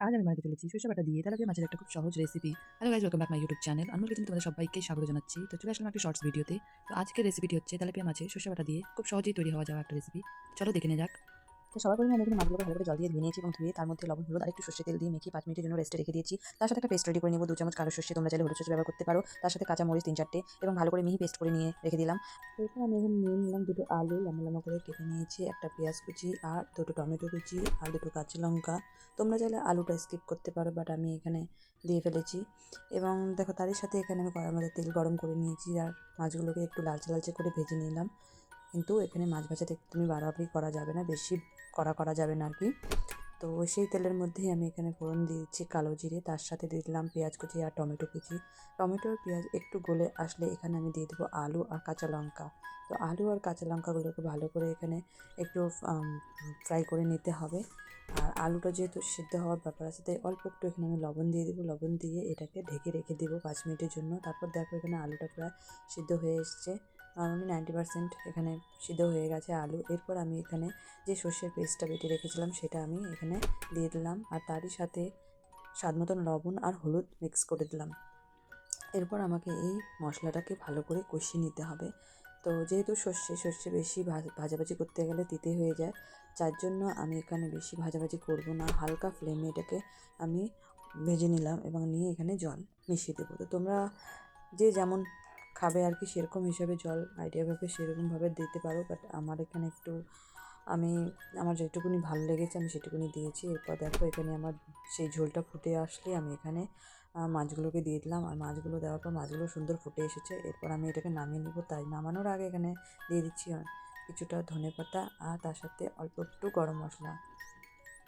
আজ আমি বানাতে চলেছি সরষে বাটা দিয়ে তেলাপিয়া মাছের একটা খুব সহজ recipe hello guys welcome back my YouTube channel আমি কিন্তু তোমাদের সবাইকে স্বাগত জানাচ্ছি। তো চলে আসলাম একটা শর্টস ভিডিওতে তো। আজকের রেসিপিটি হচ্ছে তেলাপিয়া মাছের সরষে বাটা দিয়ে খুব সহজেই তৈরি হওয়া যাওয়া একটা রেসিপি চলো দেখে নিয়ে যাক। তো সবার প্রথমে আমি এখানে মাছগুলোকে ভালো করে জল দিয়ে ধুয়ে নিয়েছি এবং ধুয়ে তার মধ্যে লবণ, হলুদ আর একটু সর্ষে তেল দিয়ে মেখে পাঁচ মিনিটের জন্য রেস্টে রেখে দিয়েছি। তার সাথে একটা পেস্ট রেডি করে নেব, দু চামচ কালো সর্ষে, তোমরা চাইলে হলুদ সর্ষে ব্যবহার করতে পারো। তার সাথে কাঁচা মরিচ তিন চারটে এবং ভালো করে মিহি পেস্ট করে নিয়ে রেখে দিলাম। এরপর আমি এখানে নিয়ে নিলাম দুটো আলু লম্বা লম্বা করে কেটে নিয়েছি, একটা পেঁয়াজ কুচি আর দুটো টমেটো কুচি আর দুটো কাঁচা লঙ্কা। তোমরা চাইলে আলুটা স্কিপ করতে পারো বাট আমি এখানে দিয়ে ফেলেছি। এবং দেখো, তারই সাথে এখানে আমি কড়ার মধ্যে তেল গরম করে নিয়েছি আর মাছগুলোকে একটু লালচে লালচে করে ভেজে নিলাম। কিন্তু এখানে মাছ ভাজাতে তুমি বাড়াবাড়ি করা যাবে না, বেশি করা করা যাবে না আর কি। তো সেই তেলের মধ্যেই আমি এখানে ফোড়ন দিয়েছি কালো জিরে, তার সাথে দিয়ে দিলাম পেঁয়াজ কুচি আর টমেটো কুচি। টমেটো আর পেঁয়াজ একটু গলে আসলে এখানে আমি দিয়ে দেবো আলু আর কাঁচা লঙ্কা। তো আলু আর কাঁচা লঙ্কাগুলোকে ভালো করে এখানে একটু ফ্রাই করে নিতে হবে। আর আলুটা যেহেতু সিদ্ধ হওয়ার ব্যাপার আছে, তাই অল্প একটু এখানে আমি লবণ দিয়ে দেবো। লবণ দিয়ে এটাকে ঢেকে রেখে দেবো পাঁচ মিনিটের জন্য। তারপর দেখো এখানে আলুটা প্রায় সিদ্ধ হয়ে এসছে। নর্মালি নাইনটি পার্সেন্ট এখানে সিদ্ধ হয়ে গেছে আলু। এরপর আমি এখানে যে সর্ষের পেস্টটা বেটে রেখেছিলাম, সেটা আমি এখানে দিয়ে দিলাম। আর তারই সাথে স্বাদ মতন লবণ আর হলুদ মিক্স করে দিলাম। এরপর আমাকে এই মশলাটাকে ভালো করে কষিয়ে নিতে হবে। তো যেহেতু সর্ষে সর্ষে বেশি ভাজ- ভাজাভাজি করতে গেলে তিতে হয়ে যায়, যার জন্য আমি এখানে বেশি ভাজাভাজি করব না। হালকা ফ্লেমে এটাকে আমি ভেজে নিলাম এবং নিয়ে এখানে জল মিশিয়ে দেবো। তো তোমরা যে যেমন খাবে আর কি সেরকম হিসাবে জল আইডিয়াভাবে সেরকমভাবে দিতে পারো বাট আমার এখানে একটু, আমি, আমার যেটুকুনি ভালো লেগেছে আমি সেটুকুনি দিয়েছি। এরপর দেখো এখানে আমার সেই ঝোলটা ফুটে আসলে আমি এখানে মাছগুলোকে দিয়ে দিলাম। আর মাছগুলো দেওয়ার পর মাছগুলো সুন্দর ফুটে এসেছে। এরপর আমি এটাকে নামিয়ে নেব। তাই নামানোর আগে এখানে দিয়ে দিচ্ছি কিছুটা ধনে পাতা আর তার সাথে অল্প একটু গরম মশলা।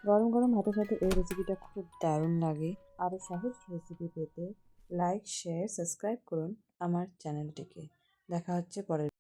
গরম গরম ভাতের সাথে এই রেসিপিটা খুব দারুণ লাগে। আরও সহজ রেসিপি পেতে লাইক শেয়ার সাবস্ক্রাইব করুন আমার চ্যানেলটিকে দেখা হচ্ছে পরের